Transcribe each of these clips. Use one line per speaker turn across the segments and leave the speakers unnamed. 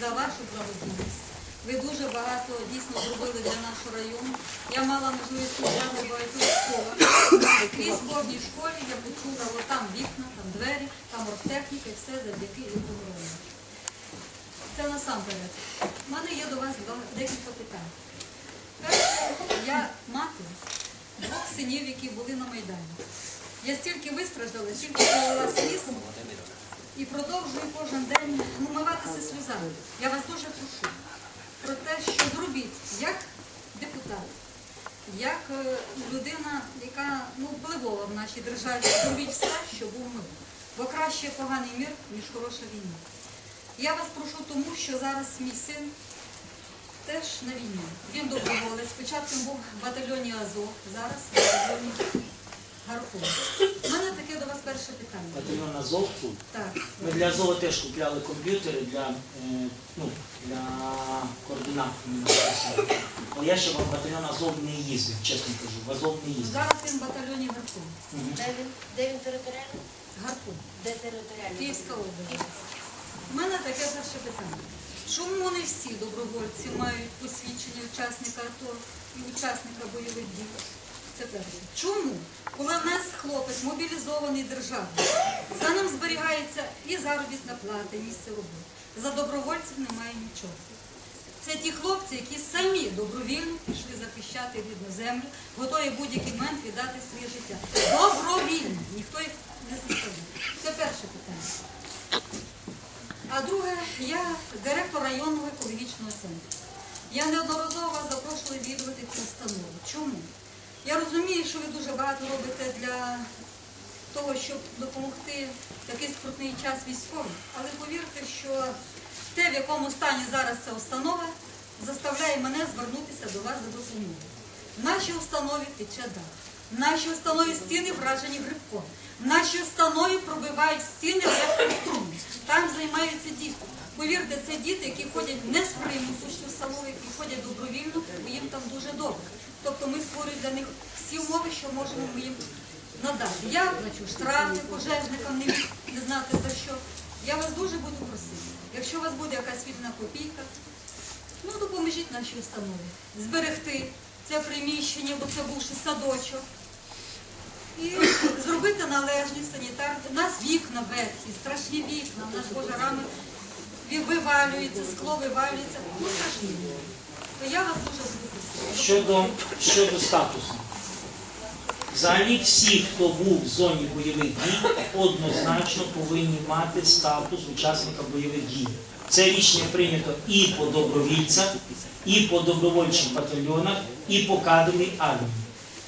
За вашу благодійність. Ви дуже багато дійсно зробили для нашого району. Я мала можливість побувати в багатьох школах. Крізь кожній школі я почула, от там вікна, там двері, там оргтехніка і все завдяки Романовичу. Це насамперед. У мене є до вас декілька питань. Перше, я мати двох синів, які були на Майдані. Я стільки вистраждала, стільки пролила сліз, і продовжую кожен день умиватися сльозами. Я вас дуже прошу про те, що зробіть як депутат, як е, людина, яка ну, впливова в нашій державі, зробіть все, щоб був мир. Бо краще поганий мир, ніж хороша війна. Я вас прошу тому, що зараз мій син теж на війні. Він доброволець. Спочатку був в батальйоні Азов, зараз в батальйоні Гарков. У мене таке до вас перше питання.
Батальйон Азов тут.
Так.
Ми для Азова теж купляли комп'ютери для, е, ну, для координат. Але я ще в батальйон Азов не їздив, чесно кажу. В Азов не їздив.
Зараз він в батальйоні Гарков.
Мгм.
Де він, де він територіально?
Гарков.
Де територіально?
Київська область. У мене таке перше питання. Чому не всі добровольці мають посвідчення учасника АТО і учасника бойових дій? Це перше. Чому? Коли в нас хлопець мобілізований державою, за ним зберігається і заробітна плата, і місце роботи. За добровольців немає нічого. Це ті хлопці, які самі добровільно пішли захищати рідну землю, готові будь-який момент віддати своє життя. Добровільно, ніхто їх не заставляє. Це перше питання. А друге, я директор районного екологічного центру. Я неодноразово вас запрошувала відвідувати цю установу. Чому? Я розумію, що ви дуже багато робите для того, щоб допомогти в такий скрутний час військовим, але повірте, що те, в якому стані зараз ця установа, заставляє мене звернутися до вас за допомогою. В нашій установі тече дах. В нашій установі стіни вражені грибком. В нашій установі пробивають стіни електрострumi. Там займаються діти. Повірте, це діти, які ходять не з примусу, що установи, які ходять добровільно, бо їм там дуже добре. Тобто ми створюємо для них всі умови, що можемо ми їм надати. Я штрафи пожежникам, не, не знати за що. Я вас дуже буду просити. Якщо у вас буде якась вільна копійка, ну допоможіть нашій установі зберегти це приміщення, бо це бувши садочок. І зробити належні санітарні. У нас вікна верхні, страшні вікна, у нас пожарами ві- вивалюється, скло вивалюється. Ну страшні. То я вас дуже.
Щодо, щодо статусу. Взагалі всі, хто був в зоні бойових дій, однозначно повинні мати статус учасника бойових дій. Це рішення прийнято і по добровільцях, і по добровольчих батальйонах, і по кадровій армії.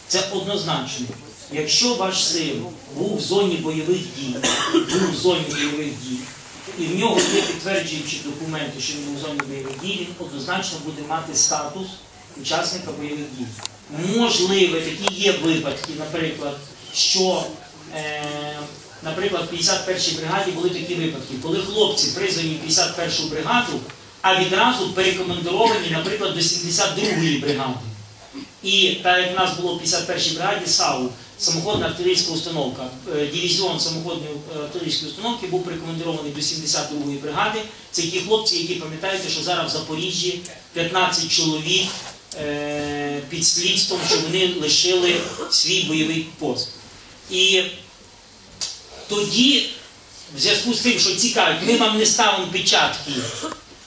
Це однозначно. Якщо ваш син був в зоні бойових дій, був в зоні бойових дій, і в нього є підтверджуючі документи, що він в зоні бойових дій, він однозначно буде мати статус учасника бойових дій. Можливо, такі є випадки, наприклад, що, е, наприклад, в 51-й бригаді були такі випадки, коли хлопці призвані в 51-ту бригаду, а відразу перекомендовані, наприклад, до 72-ї бригади. І так як в нас було в 51-й бригаді САУ, самоходна артилерійська установка, е, дивізіон самоходної е, артилерійської установки був прикомандирований до 72-ї бригади. Це ті хлопці, які пам'ятаєте, що зараз в Запоріжжі 15 чоловік е, під слідством, що вони лишили свій бойовий пост. І тоді, в зв'язку з тим, що цікавить, ми вам не ставимо печатки,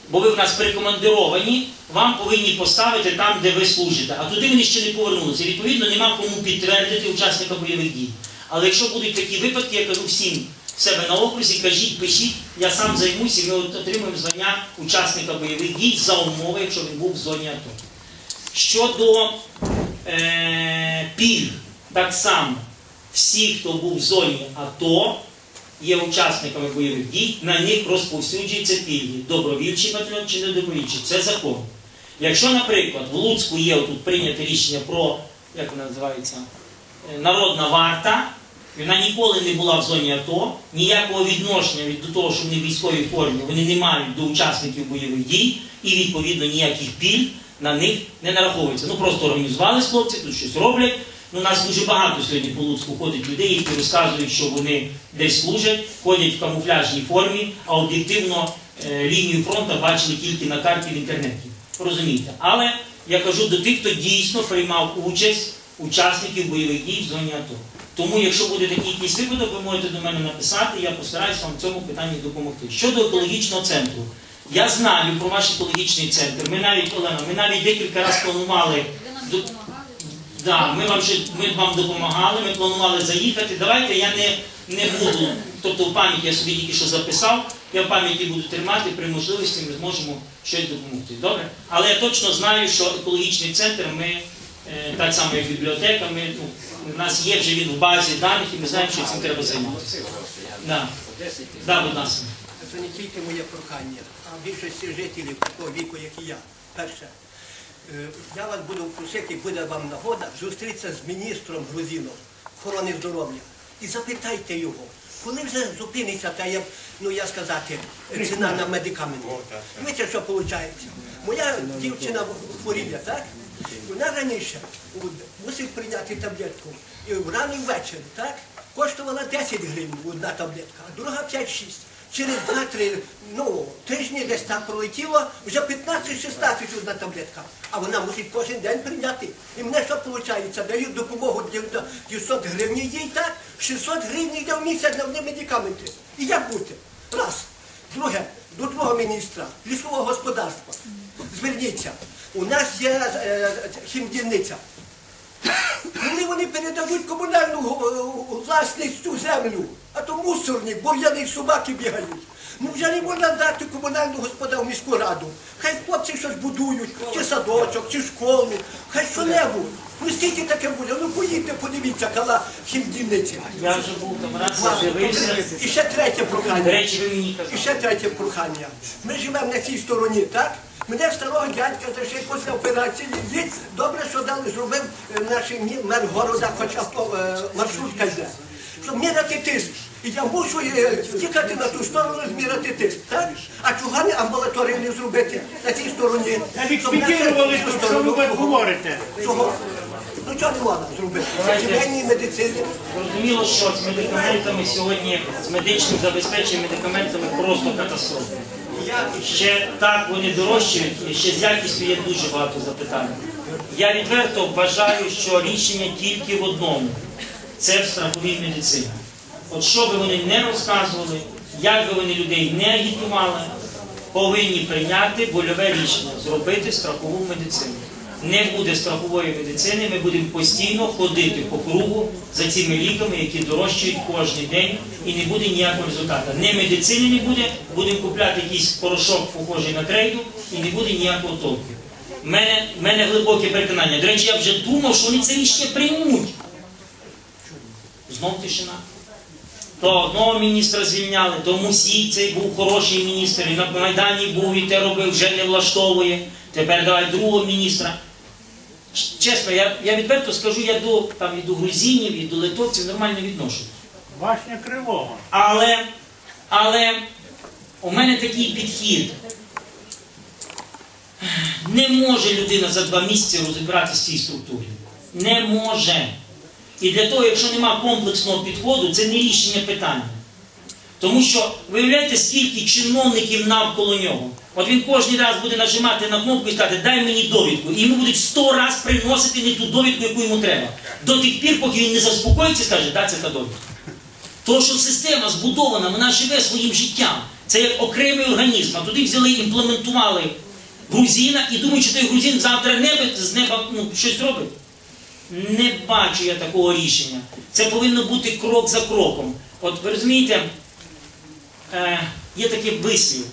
бо ви в нас перекомандировані, вам повинні поставити там, де ви служите. А туди вони ще не повернулися. Відповідно, нема кому підтвердити учасника бойових дій. Але якщо будуть такі випадки, я кажу всім себе на окрузі, кажіть, пишіть, я сам займуся, і ми отримуємо звання учасника бойових дій за умови, якщо він був в зоні АТО. Щодо е, пільг, так само всі, хто був в зоні АТО, є учасниками бойових дій, на них розповсюджуються пільги. Добровільчий батальйон чи не добровільчий. Це закон. Якщо, наприклад, в Луцьку є тут прийнято рішення про, як вона називається, е, народна варта, вона ніколи не була в зоні АТО, ніякого відношення від до того, що вони в військовій формі, вони не мають до учасників бойових дій, і відповідно ніяких пільг на них не нараховується. Ну просто організувались хлопці, тут щось роблять. Ну, у нас дуже багато сьогодні по Луцьку ходить людей, які розказують, що вони десь служать, ходять в камуфляжній формі, а об'єктивно е, лінію фронту бачили тільки на карті в інтернеті. Розумієте? Але я кажу до тих, хто дійсно приймав участь учасників бойових дій в зоні АТО. Тому, якщо буде такий якийсь випадок, ви можете до мене написати, я постараюся вам в цьому питанні допомогти. Щодо екологічного центру, я знаю про ваш екологічний центр. Ми навіть Олена, ми навіть декілька разів планували.
Ви нам
до-
допомагали.
Да, ми вам ще ми вам допомагали, ми планували заїхати. Давайте я не, не буду, тобто в пам'яті я собі тільки що записав, я в пам'яті буду тримати, при можливості ми зможемо щось допомогти. Добре? Але я точно знаю, що екологічний центр ми, е, так само як бібліотека, ми, ну, у нас є вже він в базі даних і ми знаємо, що цим треба займатися. Да. Да, будь ласка.
Це не тільки моє прохання, а більшості жителів такого віку, як і я. Перше, я вас буду просити, буде вам нагода зустрітися з міністром Грузіном охорони здоров'я і запитайте його, коли вже зупиниться та я, ну я сказати, е, ціна на медикаменти. Знаєте, що виходить? Моя дівчина хворіє, так? Вона раніше мусить прийняти таблетку і врано і ввечері, так? Коштувала 10 гривень одна таблетка, а друга 5-6. Через 2-3 ну, тижні десь так пролетіло, вже 15-16 одна таблетка. А вона мусить кожен день прийняти. І мене що виходить? Дають допомогу 900 гривень їй, так? 600 гривень йде в місяць на одні медикаменти. І як бути? Раз. Друге, до другого міністра лісового господарства. Зверніться, у нас є е, хімдільниця. Коли вони передають комунальну е, власність цю землю, а то мусорні, бур'яни, собаки бігають. Ну вже не можна дати комунальну господа в міську раду. Хай хлопці щось будують, чи садочок, чи школу, хай що-небудь. Ну скільки таке буде? Ну поїдьте, подивіться, кала хімдільниці.
Я вже був там раз, дивився.
І ще третє прохання. І ще третє прохання. Ми живемо на цій стороні, так? Мене старого дядька за ще після операції є. Добре, що дали, зробив е, наш мер города, хоча е, маршрутка йде. Щоб міряти тиск. І я мушу е, їхати на ту сторону, зміряти тиск, так? А чого не амбулаторію не зробити на цій стороні?
Навіть тут, що ви говорите.
Чого? Ну чого не можна зробити? Це сімейній медицині.
Зрозуміло, що з медикаментами сьогодні, з медичним забезпеченням медикаментами просто катастрофа. Ще так вони дорожчають, ще з якістю є дуже багато запитань. Я відверто вважаю, що рішення тільки в одному це в страховій медицині. От що би вони не розказували, як би вони людей не агітували, повинні прийняти больове рішення зробити страхову медицину. Не буде страхової медицини, ми будемо постійно ходити по кругу за цими ліками, які дорожчають кожен день, і не буде ніякого результату. Не медицини не буде, будемо купляти якийсь порошок, похожий на крейду, і не буде ніякого толку. У мене, мене глибоке переконання. До речі, я вже думав, що вони це рішення приймуть. Знов тишина. То одного міністра звільняли, то Мусій цей був хороший міністр, і на Майдані був і те робив, вже не влаштовує. Тепер давай другого міністра. Чесно, я, я відверто скажу, я до, там, і до грузинів, і до литовців нормально відношусь.
Башня Кривого.
Але, але у мене такий підхід. Не може людина за два місяці розібратися в цій структурі. Не може. І для того, якщо нема комплексного підходу, це не рішення питання. Тому що виявляєте, скільки чиновників навколо нього. От він кожен раз буде нажимати на кнопку і сказати, дай мені довідку. І йому будуть сто раз приносити не ту довідку, яку йому треба. До тих пір, поки він не заспокоїться і скаже, да, це та довідка. То, що система збудована, вона живе своїм життям. Це як окремий організм. А туди взяли, імплементували грузина і думають, що той грузин завтра небо, з неба ну, щось робить. Не бачу я такого рішення. Це повинно бути крок за кроком. От ви розумієте, є такий вислів.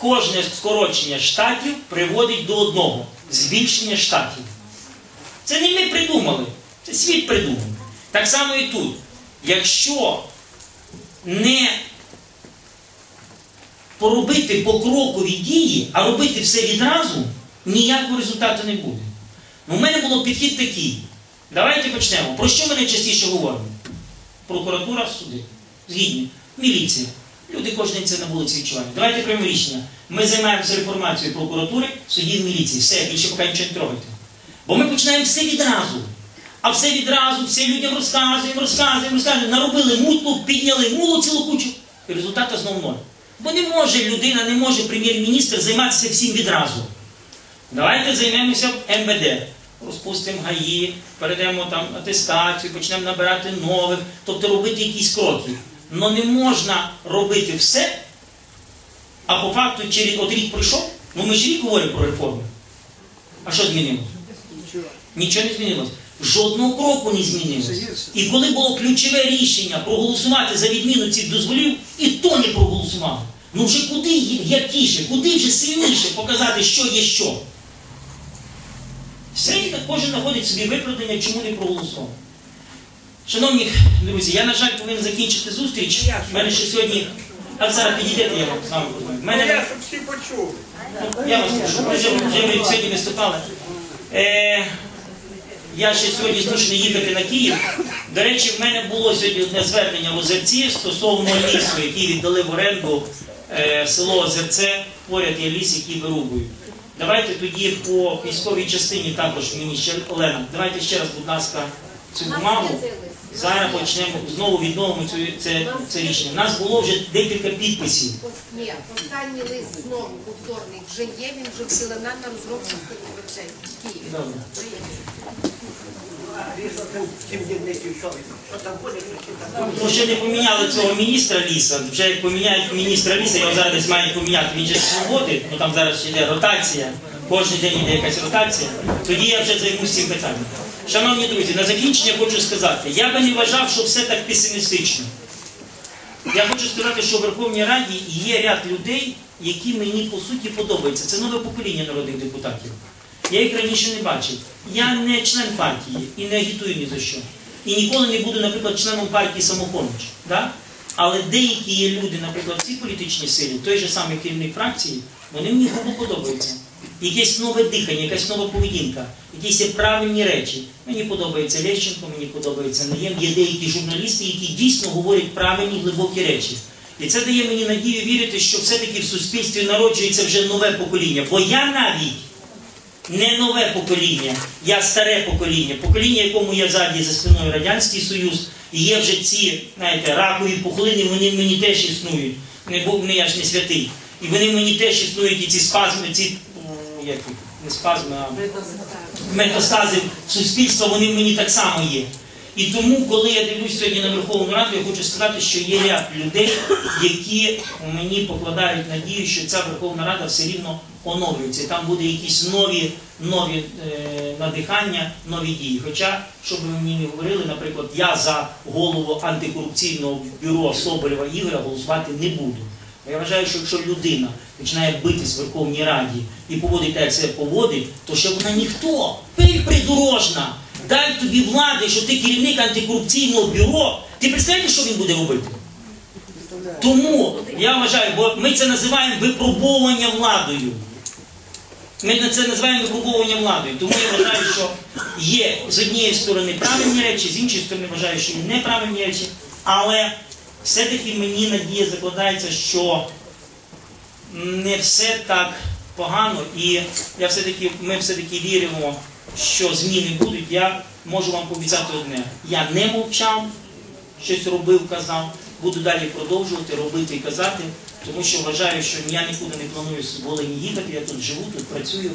Кожне скорочення штатів приводить до одного збільшення штатів. Це не ми придумали, це світ придумав. Так само і тут. Якщо не поробити покрокові дії, а робити все відразу, ніякого результату не буде. Ну, у мене було підхід такий. Давайте почнемо. Про що ми найчастіше говоримо? Прокуратура, суди. Згідні. Міліція. Люди кожен це на вулиці відчувають. Давайте приймемо рішення. Ми займаємося реформацією прокуратури, судів міліції. Все, більше поки нічого не трогайте. Бо ми починаємо все відразу. А все відразу, все людям розказуємо, розказуємо, розказуємо. Наробили мутлу, підняли мулу цілу кучу. І результату знову ноль. Бо не може людина, не може прем'єр-міністр займатися всім відразу. Давайте займемося МВД. Розпустимо ГАІ, перейдемо там атестацію, почнемо набирати нових, тобто робити якісь кроки. Але не можна робити все, а по факту через от рік пройшов, ну ми ж рік говоримо про реформи. А що змінилося? Нічого не змінилось. Жодного кроку не змінилось. І коли було ключове рішення проголосувати за відміну цих дозволів, і то не проголосували. Ну вже куди яркіше, куди вже сильніше показати, що є що. Все, кожен знаходить собі виправдання, чому не проголосував. Шановні друзі, я, на жаль, повинен закінчити зустріч. У мене ще сьогодні. А зараз підійдете, я вам з вами поговорю. В мене
щоб всі почули.
Ну, Я вас прошу, вже, вже ви сьогодні виступали. Е, я ще сьогодні змушений їхати на Київ. До речі, в мене було сьогодні одне звернення в Озерці стосовно лісу, який віддали в оренду е, село Озерце. Поряд є ліс, який вирубують. Давайте тоді по військовій частині також мені ще Олена. Давайте ще раз, будь ласка, цю бумагу. Зараз почнемо знову відновимо цю це, це рішення. У нас було вже декілька підписів.
Ні, останній лист знову повторний вже є, він вже в.
Добре.
Буде, що там.
Ну, ще не поміняли цього міністра ліса. Вже як поміняють міністра ліса, його зараз десь мають поміняти. Він же свободи, ну там зараз ще йде ротація. Кожен день йде якась ротація. Тоді я вже займусь цим питанням. Шановні друзі, на закінчення хочу сказати, я би не вважав, що все так песимістично. Я хочу сказати, що в Верховній Раді є ряд людей, які мені по суті подобаються. Це нове покоління народних депутатів. Я їх раніше не бачив. Я не член партії і не агітую ні за що. І ніколи не буду, наприклад, членом партії самопоміч. Да? Але деякі є люди, наприклад, в цій політичній силі, той же самий керівник фракції, вони мені грубо подобаються. Якесь нове дихання, якась нова поведінка, якісь правильні речі. Мені подобається Лещенко, мені подобається Наєм. Є деякі журналісти, які дійсно говорять правильні глибокі речі. І це дає мені надію вірити, що все-таки в суспільстві народжується вже нове покоління. Бо я навіть не нове покоління, я старе покоління, покоління, якому є ззаді за спиною Радянський Союз, і є вже ці, знаєте, ракові пухлини, вони мені теж існують. Не Бог не я ж не святий. І вони мені теж існують, і ці спазми, ці як не спазми, а метастази суспільства, вони в мені так само є. І тому, коли я дивлюсь сьогодні на Верховну Раду, я хочу сказати, що є ряд людей, які мені покладають надію, що ця Верховна Рада все рівно оновлюється. І там буде якісь нові, нові е, надихання, нові дії. Хоча, що б ви мені не говорили, наприклад, я за голову антикорупційного бюро Соболєва Ігоря голосувати не буду. Я вважаю, що якщо людина починає битись в Верховній Раді і поводить так, як себе поводить, то ще вона ніхто, пиль придорожна, дай тобі влади, що ти керівник антикорупційного бюро. Ти представляєш, що він буде робити? Тому я вважаю, бо ми це називаємо випробовування владою. Ми це називаємо випробовуванням владою. Тому я вважаю, що є з однієї сторони правильні речі, з іншої сторони вважаю, що є неправильні речі. Але все-таки мені надія закладається, що не все так погано, і я все-таки, ми все-таки віримо, що зміни будуть. Я можу вам пообіцяти одне. Я не мовчав, щось робив, казав. Буду далі продовжувати робити і казати, тому що вважаю, що я нікуди не планую з Волині їхати. Я тут живу, тут працюю,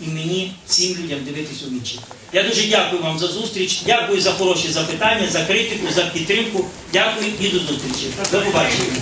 і мені всім людям дивитись у вічі. Я дуже дякую вам за зустріч, дякую за хороші запитання, за критику, за підтримку. Дякую і до зустрічі. До побачення.